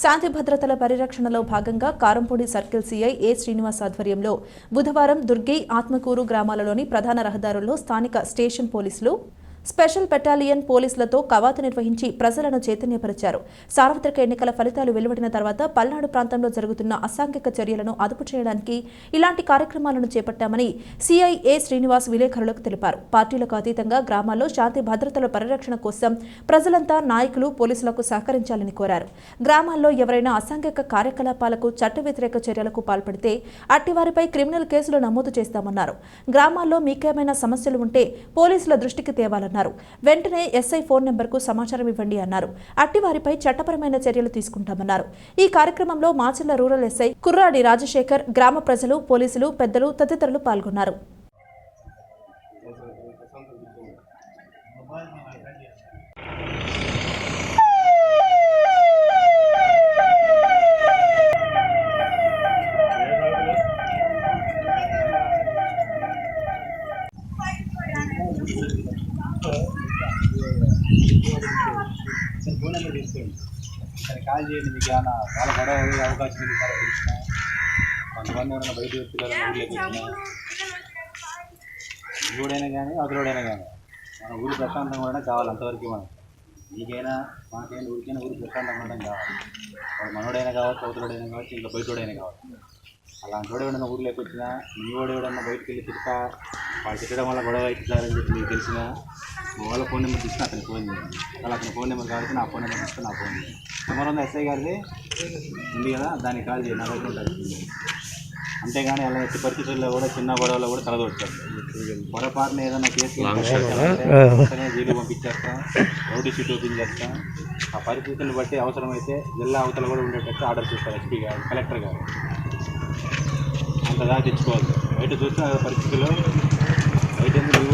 శాంతి భద్రతల పరిరక్షణలో భాగంగా Karampudi circle CI A Srinivas ఆధ్వర్యంలో బుధవారం దుర్గి ఆత్మకూరు గ్రామాలలోని ప్రధాన రహదారుల్లో స్థానిక స్టేషన్ పోలీసులు స్పెషల్ బెటాలియన్ పోలీసులతో కవాతు నిర్వహించి ప్రజలను చైతన్యపరిచారు. సార్వత్రిక ఎన్నికల ఫలితాలు వెలువడిన తర్వాత పల్నాడు ప్రాంతంలో జరుగుతున్న అసాంఘిక చర్యలను అదుపు చేయడానికి ఇలాంటి కార్యక్రమాలను చేపట్టామని సిఐఏ ఏ శ్రీనివాస్ విలేకరులకు తెలిపారు. పార్టీలకు అతీతంగా గ్రామాల్లో శాంతి భద్రతల పరిరక్షణ కోసం ప్రజలంతా నాయకులు పోలీసులకు సహకరించాలని కోరారు. గ్రామాల్లో ఎవరైనా అసాంఘిక కార్యకలాపాలకు చట్ట వ్యతిరేక చర్యలకు పాల్పడితే అట్టివారిపై క్రిమినల్ కేసులు నమోదు చేస్తామన్నారు. గ్రామాల్లో మీకేమైనా సమస్యలు ఉంటే పోలీసుల దృష్టికి తేవాలన్నారు. వెంటనే ఎస్ఐ ఫోన్ నెంబర్కు సమాచారం ఇవ్వండి అన్నారు. అట్టివారిపై చట్టపరమైన చర్యలు తీసుకుంటామన్నారు. ఈ కార్యక్రమంలో మాచర్ల రూరల్ ఎస్ఐ కుర్రాడి రాజశేఖర్ గ్రామ ప్రజలు పోలీసులు పెద్దలు తదితరులు పాల్గొన్నారు. సార్ ఫోన్ నెంబర్ తీసుకోండి. సరే కాల్ చేయండి మీకు ఏమైనా గొడవ అయ్యే అవకాశం ఉంది సార్ తెలిసిన కొంతమంది ఏమైనా బయట వ్యక్తులు ఊర్లోకి వచ్చినా ఊడైనా కానీ అవతలోడైనా కానీ మన ఊరు ప్రశాంతంగా ఉండడం కావాలి అంతవరకు మనం. మీకైనా మాకైనా ఊరికైనా ఊరు ప్రశాంతంగా ఉండడం కావాలి. వాడు మనోడైనా కావచ్చు అవతలోడైనా కావచ్చు ఇంకా బయటోడైనా కావచ్చు. అలాంటి వాడు ఎవడన్నా ఊర్లోకి వచ్చినా మీ వాడు ఎవడన్నా బయటకు వెళ్ళి తిడతా వాళ్ళు తిట్టడం వల్ల గొడవ అవుతున్నారని చెప్పి మీకు తెలిసినా వాళ్ళ ఫోన్ నెంబర్ తీసుకుని అతనికి ఫోన్ చేయండి. అలా అతని ఫోన్ నెంబర్ కాబట్టి నా ఫోన్ నెంబర్ తీసుకుని నా ఫోన్ చేయండి. నెంబర్ ఉంది ఎస్ఐ గారిది. ఉంది కదా దానికి కాల్ చేయండి. నా దగ్గర ఉంటుంది అంతేగాని అలా ఎట్టి పరిస్థితుల్లో కూడా చిన్న గొడవలో కూడా తలదొచ్చారు పొరపాటున ఏదైనా కేసు జైలు పంపించేస్తాం రౌడీ షీట్ ఓపెన్ చేస్తాం. ఆ పరిస్థితులను బట్టి అవసరమైతే జిల్లా అవతల కూడా ఉండేటట్టు ఆర్డర్ చేస్తారు ఎస్పీ గారు కలెక్టర్ గారు. అంత దాకా తెచ్చుకోవాలి. బయట కదా పరిస్థితుల్లో బయట ఎందుకు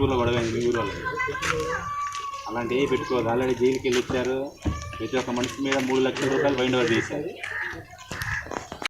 ఊర్లో ముట్టుకూరులో మీ ఊరు వాళ్ళు ఏమి పెట్టుకోవద్దు. ఆల్రెడీ జైలుకి వెళ్ళి వచ్చారు ప్రతి ఒక్క మనిషి మీద మూడు లక్షల రూపాయలు బైండ్ ఓవర్ చేశారు